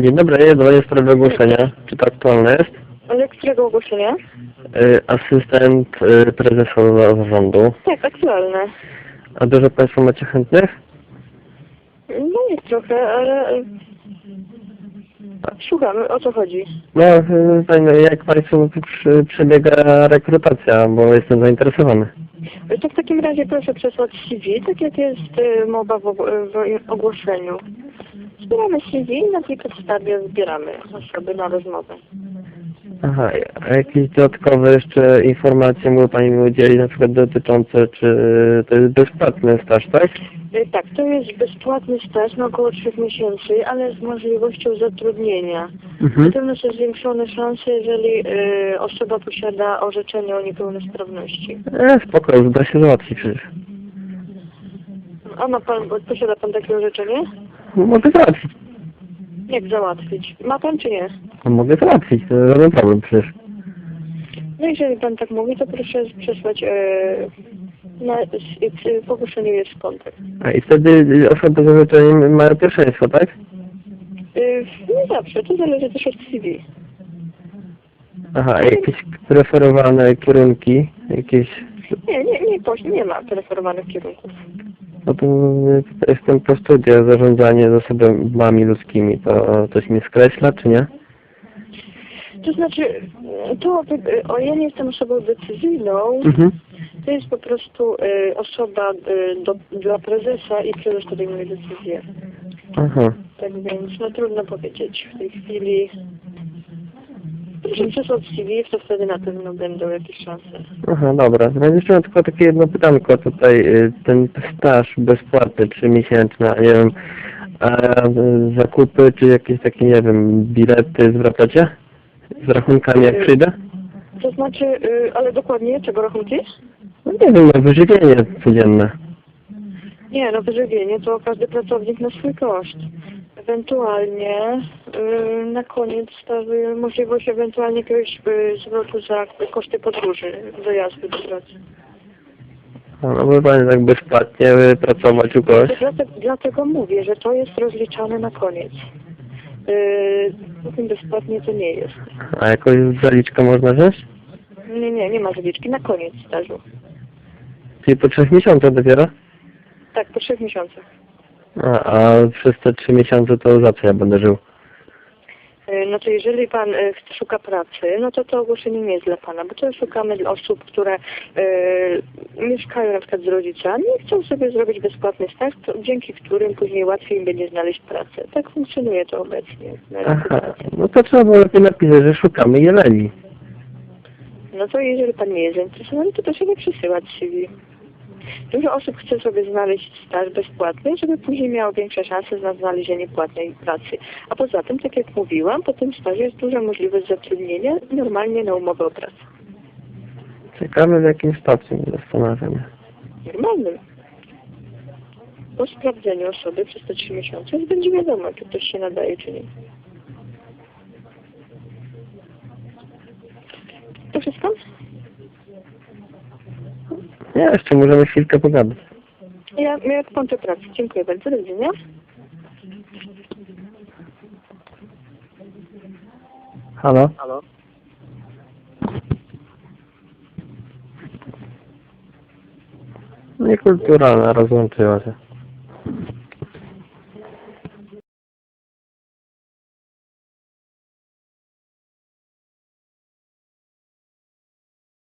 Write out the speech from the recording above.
Dzień dobry, dzwonię w sprawie ogłoszenia. Czy to aktualne jest? Ale którego ogłoszenia? Y, Asystent y, prezesa zarządu. Tak, aktualne. A dużo Państwo macie chętnych? No jest trochę, ale... e, Słuchamy, o co chodzi? No, y, fajne, jak Państwu przy, przebiega rekrutacja, bo jestem zainteresowany. To w takim razie proszę przesłać CV, tak jak jest e, mowa w, og- w ogłoszeniu. Zbieramy CV i na tej podstawie zbieramy osoby na rozmowę. Aha, a jakieś dodatkowe jeszcze informacje mógł Pani mi udzielić, na przykład dotyczące, czy to jest bezpłatny staż, tak? E, Tak, to jest bezpłatny staż na około 3 miesięcy, ale z możliwością zatrudnienia. Mhm. Natomiast są zwiększone szanse, jeżeli e, osoba posiada orzeczenie o niepełnosprawności. E, spoko, już da się załatwić przecież. A ma pan, posiada pan takie orzeczenie? Mogę załatwić. Jak załatwić? Ma pan czy nie? No, mogę załatwić, to żaden problem przecież. No jeżeli pan tak mówi, to proszę przesłać e, na s- s- w ogłoszeniu jest kontakt. A i wtedy y, osoby z zarzeczeniem mają pierwszeństwo, tak? E, nie zawsze, to zależy też od CV. Aha, a jakieś preferowane kierunki, jakieś... Nie, nie, nie, poś- nie ma preferowanych kierunków. No to y, jestem po studiach zarządzanie zasobami ludzkimi, to coś mi skreśla, czy nie? To znaczy, to o ja nie jestem osobą decyzyjną, Mhm. to jest po prostu e, osoba e, do, dla prezesa i prezes podejmuje decyzję. Aha. Tak więc no trudno powiedzieć w tej chwili. Proszę przesłać CV, to wtedy na pewno będą jakieś szanse. Aha, dobra. No jeszcze mam tylko takie jedno pytanko tutaj. y, Ten staż bezpłatny, trzymiesięczny, a nie wiem, a y, zakupy, czy jakieś takie, nie wiem, bilety zwracacie? Z rachunkami jak przyjdę? To znaczy, y, ale dokładnie czego rachunki? No nie wiem, no wyżywienie codzienne. Nie, no wyżywienie to każdy pracownik na swój koszt. Ewentualnie y, na koniec stawi możliwość ewentualnie jakiegoś y, zwrotu za koszty podróży, dojazdu do pracy. No, no bo pani tak bezpłatnie y, pracować u kogoś. To Dlatego, dlatego mówię, że to jest rozliczane na koniec. Yy, potem bezpłatnie to nie jest. A jakąś zaliczkę można wziąć? Nie, nie, nie ma zaliczki na koniec stażu. Czyli po trzech miesiącach dopiero? Tak, po trzech miesiącach. A, a przez te trzy miesiące to za co ja będę żył? Yy, No to jeżeli pan chce- szuka pracy, no to to ogłoszenie nie jest dla pana, bo to szukamy dla osób, które yy, mieszkają na przykład z rodzicami i chcą sobie zrobić bezpłatny staż, to, dzięki którym później łatwiej im będzie znaleźć pracę. Tak funkcjonuje to obecnie na Aha, no to trzeba było lepiej napisać, że szukamy jeleni. No to jeżeli pan nie jest zainteresowany, to proszę nie przesyłać CV. Dużo osób chce sobie znaleźć staż bezpłatny, żeby później miało większe szanse na znalezienie płatnej pracy. A poza tym, tak jak mówiłam, po tym stażu jest duża możliwość zatrudnienia normalnie na umowę o pracę. Ciekawe w jakim stopniu zastanawiam. Normalnym. Po sprawdzeniu osoby przez te trzy miesiące już będzie wiadomo, czy ktoś się nadaje, czy nie. To wszystko? Nie, jeszcze możemy chwilkę pogadać. Ja, ja kończę pracę. Dziękuję bardzo. Do widzenia. Halo? Halo? Niekulturalna, rozłączyła się.